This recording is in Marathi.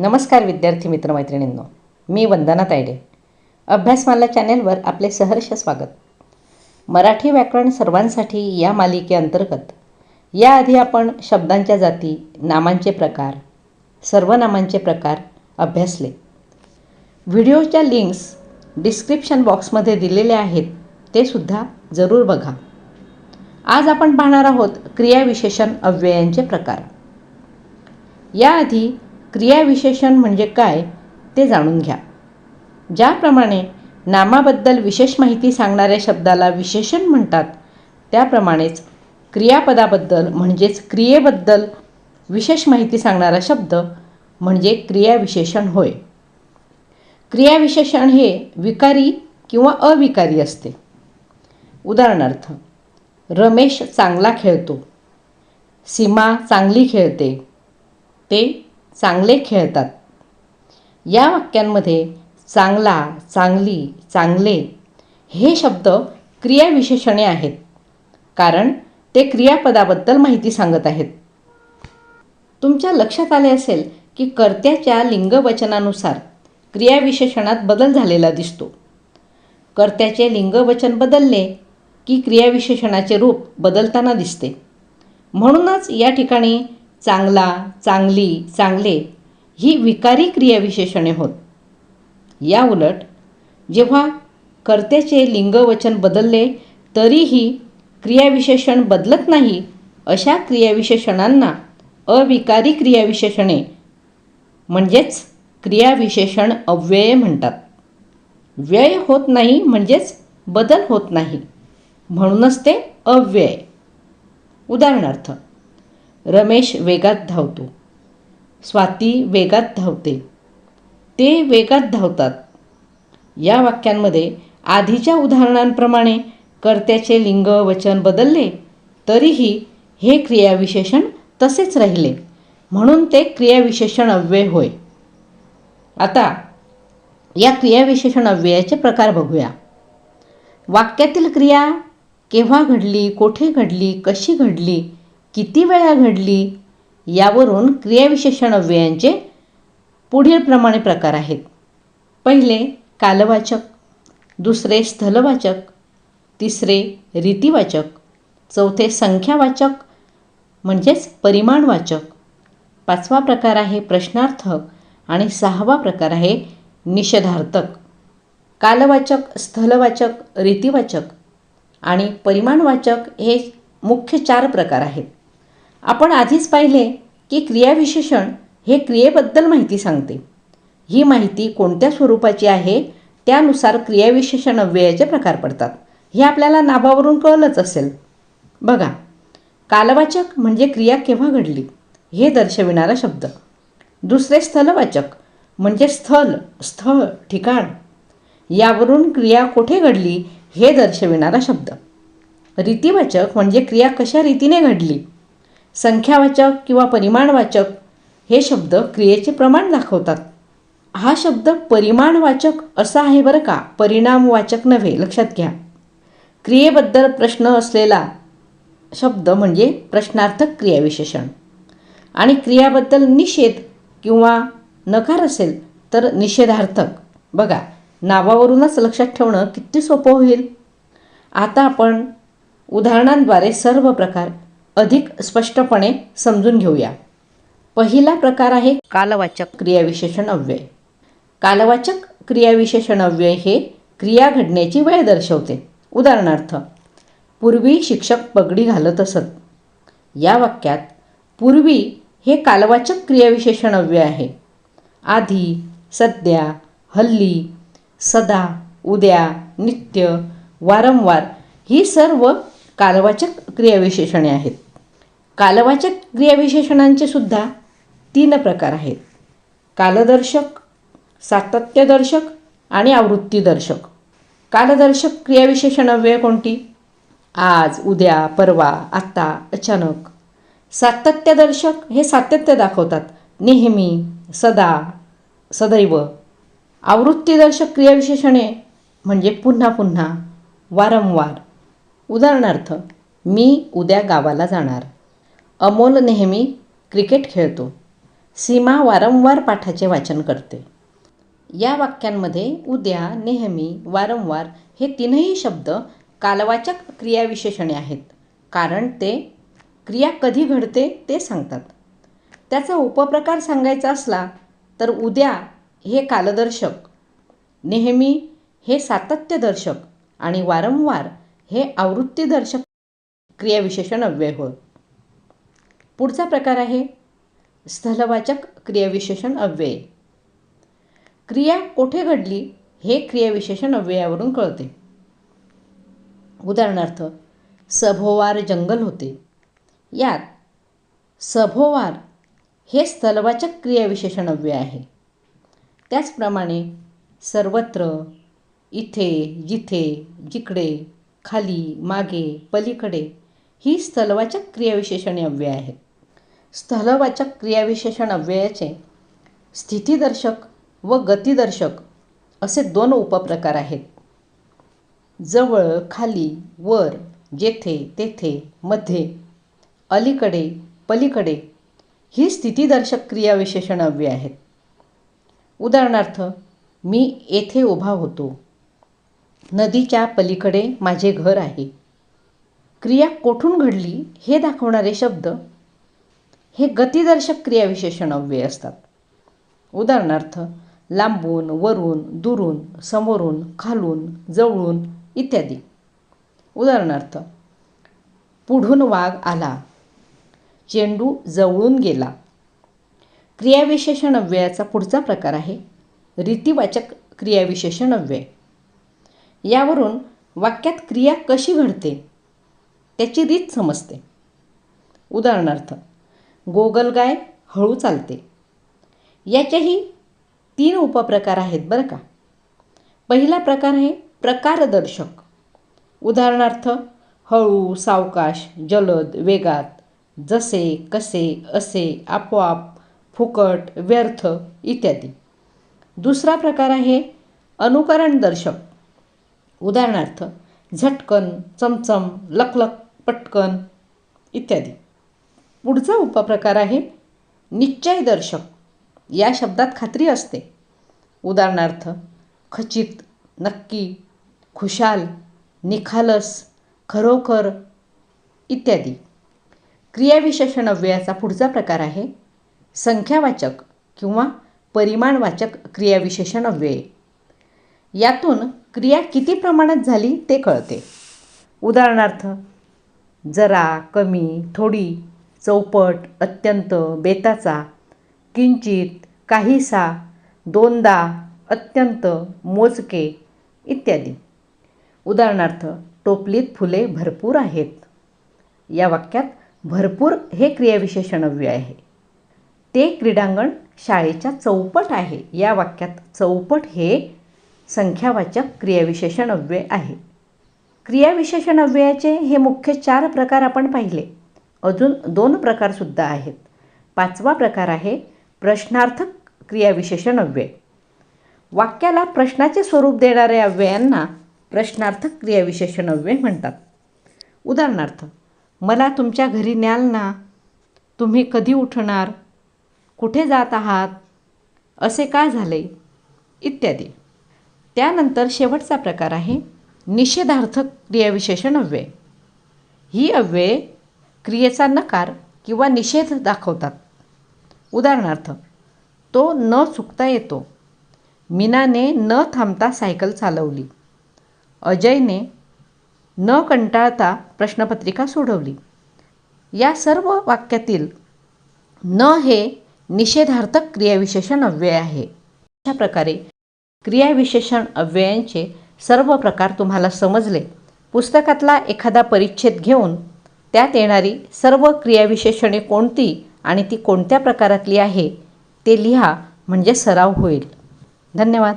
नमस्कार विद्यार्थी मित्रमैत्रिणींनो मी वंदना तायडे. अभ्यासमाला चॅनेलवर आपले सहर्ष स्वागत. मराठी व्याकरण सर्वांसाठी या मालिकेअंतर्गत याआधी आपण शब्दांच्या जाती नामांचे प्रकार सर्वनामांचे प्रकार अभ्यासले. व्हिडिओच्या लिंक्स डिस्क्रिप्शन बॉक्समध्ये दिलेल्या आहेत ते सुद्धा जरूर बघा. आज आपण पाहणार आहोत क्रियाविशेषण अव्ययांचे प्रकार. याआधी क्रियाविशेषण म्हणजे काय ते जाणून घ्या. ज्याप्रमाणे नामाबद्दल विशेष माहिती सांगणाऱ्या शब्दाला विशेषण म्हणतात त्याप्रमाणेच क्रियापदाबद्दल म्हणजेच क्रियेबद्दल विशेष माहिती सांगणारा शब्द म्हणजे क्रियाविशेषण होय. क्रियाविशेषण हे विकारी किंवा अविकारी असते. उदाहरणार्थ रमेश चांगला खेळतो सीमा चांगली खेळते ते चांगले खेळतात. या वाक्यांमध्ये चांगला चांगली चांगले हे शब्द क्रियाविशेषणे आहेत. कारण ते क्रियापदाबद्दल माहिती सांगत आहेत. तुमच्या लक्षात आले असेल की कर्त्याच्या लिंगवचनानुसार क्रियाविशेषणात बदल झालेला दिसतो. कर्त्याचे लिंगवचन बदलले की क्रियाविशेषणाचे रूप बदलताना दिसते. म्हणूनच या ठिकाणी चांगला चांगली चांगले ही विकारी क्रियाविशेषणे होत. या उलट जेव्हा कर्त्याचे लिंगवचन बदलले तरीही क्रियाविशेषण बदलत नाही अशा क्रियाविशेषणांना अविकारी क्रियाविशेषणे म्हणजेच क्रियाविशेषण अव्यय म्हणतात. व्यय होत नाही म्हणजेच बदल होत नाही म्हणूनच ते अव्यय. उदाहरणार्थ रमेश वेगात धावतो. स्वाती वेगात धावते. ते वेगात धावतात. या वाक्यांमध्ये आधीच्या उदाहरणांप्रमाणे कर्त्याचे लिंग वचन बदलले तरीही हे क्रियाविशेषण तसेच राहिले. म्हणून ते क्रियाविशेषण अव्यय होय. आता या क्रियाविशेषण अव्ययाचे प्रकार बघूया. वाक्यातील क्रिया केव्हा घडली कोठे घडली कशी घडली किती वेळा घडली यावरून क्रियाविशेषण अव्ययांचे पुढीलप्रमाणे प्रकार आहेत. पहिले कालवाचक दुसरे स्थलवाचक तिसरे रीतिवाचक चौथे संख्यावाचक म्हणजेच परिमाणवाचक. पाचवा प्रकार आहे प्रश्नार्थक आणि सहावा प्रकार आहे निषेधार्थक. कालवाचक स्थलवाचक रीतिवाचक आणि परिमाणवाचक हे मुख्य चार प्रकार आहेत. आपण आधीच पाहिले की क्रियाविशेषण हे क्रियेबद्दल माहिती सांगते. ही माहिती कोणत्या स्वरूपाची आहे त्यानुसार क्रियाविशेषण अव्ययाचे प्रकार पडतात. हे आपल्याला नाभावरून कळलंच असेल. बघा कालवाचक म्हणजे क्रिया केव्हा घडली? हे दर्शविणारा शब्द. दुसरे स्थलवाचक म्हणजे स्थल स्थळ ठिकाण. यावरून क्रिया कोठे घडली हे दर्शविणारा शब्द. रीतिवाचक म्हणजे क्रिया कशा रीतीने घडली? संख्यावाचक किंवा परिमाणवाचक हे शब्द क्रियेचे प्रमाण दाखवतात. हा शब्द परिमाणवाचक असा आहे बरं का? परिणामवाचक नव्हे लक्षात घ्या. क्रियेबद्दल प्रश्न असलेला शब्द म्हणजे प्रश्नार्थक क्रियाविशेषण. आणि क्रियाबद्दल निषेध किंवा नकार असेल तर निषेधार्थक. बघा नावावरूनच लक्षात ठेवणं किती सोपं होईल? आता आपण उदाहरणांद्वारे सर्व प्रकार अधिक स्पष्टपणे समजून घेऊया. पहिला प्रकार आहे कालवाचक क्रियाविशेषण अव्यय कालवाचक क्रियाविशेषण अव्यय हे क्रिया घडण्याची वेळ दर्शवते. उदाहरणार्थ पूर्वी शिक्षक पगडी घालत असत. या वाक्यात पूर्वी हे कालवाचक क्रियाविशेषण अव्यय आहे. आधी सध्या हल्ली सदा उद्या नित्य वारंवार ही सर्व कालवाचक क्रियाविशेषणे आहेत. कालवाचक क्रियाविशेषणांचे सुद्धा तीन प्रकार आहेत. कालदर्शक सातत्यदर्शक आणि आवृत्तीदर्शक. कालदर्शक क्रियाविशेषण वेळ कोणती? आज उद्या परवा आत्ता अचानक. सातत्यदर्शक हे सातत्य दाखवतात. नेहमी सदा सदैव. आवृत्तीदर्शक क्रियाविशेषणे म्हणजे पुन्हा पुन्हा वारंवार. उदाहरणार्थ मी उद्या गावाला जाणार. अमोल नेहमी क्रिकेट खेळतो. सीमा वारंवार पाठाचे वाचन करते. या वाक्यांमध्ये उद्या नेहमी वारंवार हे तीनही शब्द कालवाचक क्रियाविशेषणे आहेत. कारण ते क्रिया कधी घडते ते सांगतात. त्याचा उपप्रकार सांगायचा असला तर उद्या हे कालदर्शक नेहमी हे सातत्यदर्शक आणि वारंवार हे आवृत्तीदर्शक क्रियाविशेषण अव्यय होय. पुढचा प्रकार आहे स्थलवाचक क्रियाविशेषण अव्यय. क्रिया कोठे घडली हे क्रियाविशेषण अव्ययावरून कळते. उदाहरणार्थ सभोवार जंगल होते. यात सभोवार हे स्थलवाचक क्रियाविशेषण अव्यय आहे. त्याचप्रमाणे सर्वत्र इथे जिथे जिकडे खाली मागे पलीकडे ही स्थलवाचक क्रियाविशेषणे अव्यय आहेत. स्थलवाचक क्रियाविशेषण अव्ययाचे स्थितीदर्शक व गतिदर्शक असे दोन उपप्रकार आहेत. जवळ खाली वर जेथे तेथे मध्ये अलीकडे पलीकडे ही स्थितीदर्शक क्रियाविशेषण अव्यय आहेत. उदाहरणार्थ मी येथे उभा होतो. नदीच्या पलीकडे माझे घर आहे. क्रिया कोठून घडली हे दाखवणारे शब्द हे गतिदर्शक क्रियाविशेषण अव्यय असतात. उदाहरणार्थ लांबून वरून दुरून समोरून खालून जवळून इत्यादी. उदाहरणार्थ पुढून वाघ आला चेंडू जवळून गेला. क्रियाविशेषण अव्ययाचा पुढचा प्रकार आहे. रीतिवाचक क्रियाविशेषण अव्यय. यावरून वाक्यात क्रिया कशी घडते त्याची रीत समजते. उदाहरणार्थ गोगलगाय हळू चालते. याच्याही तीन उपप्रकार आहेत बरं का. पहिला प्रकार आहे प्रकारदर्शक. उदाहरणार्थ हळू सावकाश जलद वेगात जसे कसे असे आपोआप फुकट व्यर्थ इत्यादी. दुसरा प्रकार आहे अनुकरणदर्शक. उदाहरणार्थ झटकन चमचम लकलक पटकन इत्यादी. पुढचा उपप्रकार आहे निश्चयदर्शक या शब्दात खात्री असते. उदाहरणार्थ खचित नक्की खुशाल निखालस खरोखर इत्यादी. क्रियाविशेषण अव्ययाचा पुढचा प्रकार आहे संख्यावाचक किंवा परिमाणवाचक क्रियाविशेषण अव्यय यातून क्रिया किती प्रमाणात झाली ते कळते. उदाहरणार्थ जरा कमी थोडी चौपट अत्यंत बेताचा किंचित काहीसा दोनदा अत्यंत मोजके इत्यादी. उदाहरणार्थ टोपलीत फुले भरपूर आहेत. या वाक्यात भरपूर हे क्रियाविशेषणव्य आहे. ते क्रीडांगण शाळेच्या चौपट आहे. या वाक्यात चौपट हे संख्यावाचक क्रियाविशेषण अव्यय आहे. क्रियाविशेषण अव्ययाचे हे मुख्य चार प्रकार आपण पाहिले. अजून दोन प्रकारसुद्धा आहेत. पाचवा प्रकार आहे प्रश्नार्थक क्रियाविशेषण अव्यय वाक्याला प्रश्नाचे स्वरूप देणाऱ्या अव्ययांना प्रश्नार्थक क्रियाविशेषण अव्यय म्हणतात. उदाहरणार्थ मला तुमच्या घरी न्याल ना. तुम्ही कधी उठणार? कुठे जात आहात? असे का झाले? इत्यादी. त्यानंतर शेवटचा प्रकार आहे निषेधार्थक क्रियाविशेषण अव्यय ही अव्यये क्रियेचा नकार किंवा निषेध दाखवतात. उदाहरणार्थ तो न चुकता येतो. मीनाने न थांबता सायकल चालवली. अजयने न कंटाळता प्रश्नपत्रिका सोडवली. या सर्व वाक्यातील न हे निषेधार्थक क्रियाविशेषण अव्यय आहे. अशा प्रकारे क्रियाविशेषण अव्ययांचे सर्व प्रकार तुम्हाला समजले. पुस्तकातला एखादा परिच्छेद घेऊन त्यात येणारी सर्व क्रियाविशेषणे कोणती आणि ती कोणत्या प्रकारातली आहे ते लिहा म्हणजे सराव होईल. धन्यवाद.